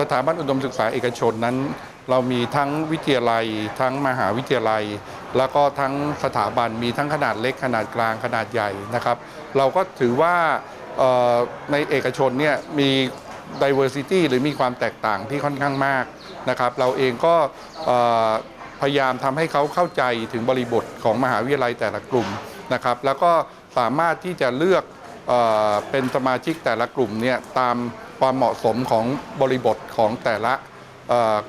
สถาบันอุดมศึกษาเอกชนนั้น เรามีทั้งวิทยาลัย ทั้งมหาวิทยาลัย แล้วก็ทั้งสถาบันมีทั้งขนาดเล็กขนาดกลางขนาดใหญ่นะครับ เราก็ถือว่าในเอกชนเนี่ยมี diversity หรือมีความแตกต่างที่ค่อนข้างมากนะครับ เราเองก็พยายามทำให้เขาเข้าใจถึงบริบทของมหาวิทยาลัยแต่ละกลุ่มนะครับ แล้วก็สามารถที่จะเลือกเออเป็นสมาชิกแต่ละกลุ่มเนี่ยตาม ความเหมาะสมของบริบทของแต่ละ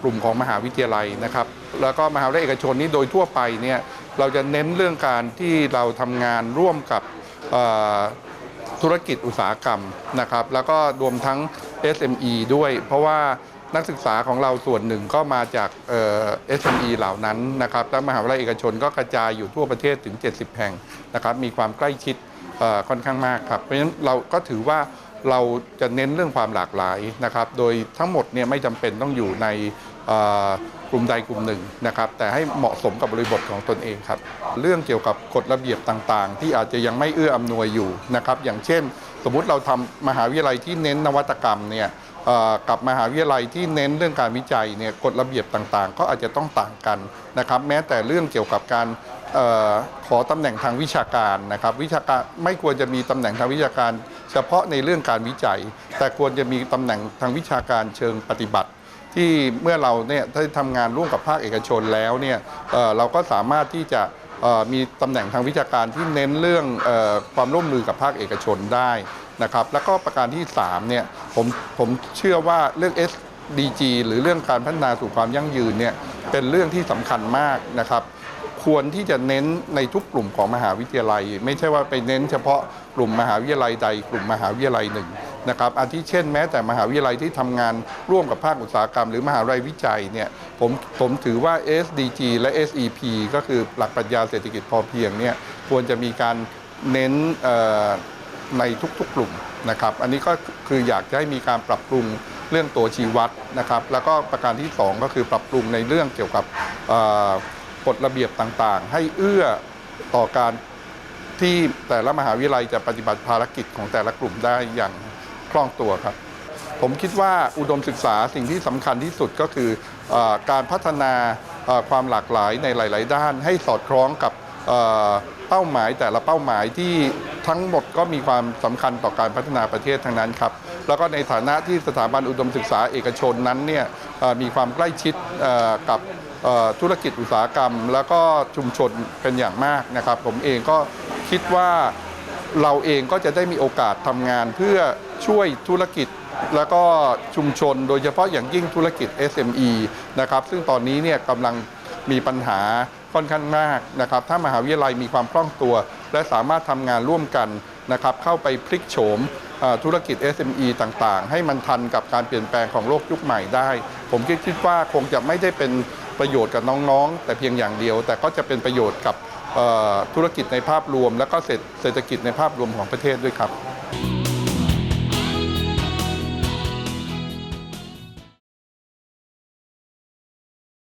กลุ่มของมหาวิทยาลัยนะครับ แล้วก็มหาวิทยาลัยเอกชนนี้โดยทั่วไปเนี่ยเราจะเน้นเรื่องการที่เราทำงานร่วมกับธุรกิจอุตสาหกรรมนะครับ แล้วก็รวมทั้ง SME ด้วย เพราะว่านักศึกษาของเราส่วนหนึ่งก็มาจากเอ่อ SME เหล่านั้นนะครับและมหาวิทยาลัยเอกชนก็กระจายอยู่ทั่วประเทศถึง 70 แห่งนะครับ มีความใกล้ชิดค่อนข้างมากครับ เพราะฉะนั้นเราก็ถือว่า เราจะเน้นเรื่องความหลากหลายนะครับ โดยทั้งหมดเนี่ยไม่จำเป็นต้องอยู่ในกลุ่มใดกลุ่มหนึ่งนะครับ แต่ให้เหมาะสมกับบริบทของตนเองครับ เรื่องเกี่ยวกับกฎระเบียบต่างๆ ที่อาจจะยังไม่เอื้ออำนวยอยู่นะครับ อย่างเช่น สมมุติเราทำมหาวิทยาลัยที่เน้นนวัตกรรมเนี่ยกับมหาวิทยาลัยที่เน้นเรื่องการวิจัยเนี่ยกฎระเบียบต่างๆ ก็อาจจะต้องต่างกันนะครับ แม้แต่เรื่องเกี่ยวกับการ ขอตำแหน่งทางวิชาการนะครับวิชาการไม่ควรจะมีตำแหน่งทางวิชาการ เฉพาะในเรื่องการวิจัย แต่ควรจะมีตำแหน่งทางวิชาการเชิงปฏิบัติ ที่เมื่อเราเนี่ยได้ทำงานร่วมกับภาคเอกชนแล้วเนี่ยเเราก็สามารถที่จะมีตำแหน่งทางวิชาการที่เน้นเรื่องอความร่วมมือกับภาคเอกชนได้นะครับแล้วก็ประการที่3เนี่ยผมผมเชื่อว่าเรื่อง SDG หรือเรื่องการพัฒนาสู่ความยั่งยืนเนี่ยเป็นเรื่องที่สำคัญมากนะครับ ควรที่จะเน้นในทุกกลุ่มของมหาวิทยาลัย ไม่ใช่ว่าไปเน้นเฉพาะกลุ่มมหาวิทยาลัยใด กลุ่มมหาวิทยาลัยหนึ่งนะครับอาทิเช่นแม้แต่มหาวิทยาลัยที่ทำงานร่วมกับภาคอุตสาหกรรม หรือมหาวิทยาลัยวิจัยเนี่ยผมผมถือว่า SDG และ SEP ก็คือหลักปรัชญาเศรษฐกิจพอเพียงเนี่ยควรจะมีการเน้น ในทุกๆกลุ่มนะครับ อันนี้ก็คืออยากจะให้มีการปรับปรุงเรื่องตัวชี้วัดนะครับ แล้วก็ประการที่สองก็คือปรับปรุงในเรื่องเกี่ยวกับกฎระเบียบต่างๆ ให้เอื้อต่อการที่แต่ละมหาวิทยาลัยจะปฏิบัติภารกิจของแต่ละกลุ่มได้อย่างคล่องตัวครับ ผมคิดว่าอุดมศึกษาสิ่งที่สำคัญที่สุดก็คืออการพัฒนาความหลากหลายในหลาย ๆ ด้าน ให้สอดคล้องกับเป้าหมายแต่ละเป้าหมายที่ ทั้งหมดก็มีความสำคัญต่อการพัฒนาประเทศทั้งนั้นครับ แล้วก็ในฐานะที่สถาบันอุดมศึกษาเอกชนนั้นเนี่ยมีความใกล้ชิดกับธุรกิจอุตสาหกรรม แล้วก็ชุมชนเป็นอย่างมากนะครับ ผมเองก็คิดว่าเราเองก็จะได้มีโอกาสทำงานเพื่อช่วยธุรกิจแล้วก็ชุมชนโดยเฉพาะอย่างยิ่งธุรกิจ SME นะครับซึ่งตอนนี้เนี่ยกำลังมีปัญหาค่อนข้างมากนะครับ ถ้ามหาวิทยาลัยมีความคล่องตัว และสามารถทำงานร่วมกันนะครับเข้าไปพลิกโฉมธุรกิจ SME ต่างๆ ให้มันทันกับการเปลี่ยนแปลงของโลกยุคใหม่ได้ ผมคิดคิดว่าคงจะไม่ได้เป็นประโยชน์กับน้องๆ แต่เพียงอย่างเดียว แต่ก็จะเป็นประโยชน์กับธุรกิจในภาพรวม และก็เศรษฐกิจในภาพรวมของประเทศด้วยครับ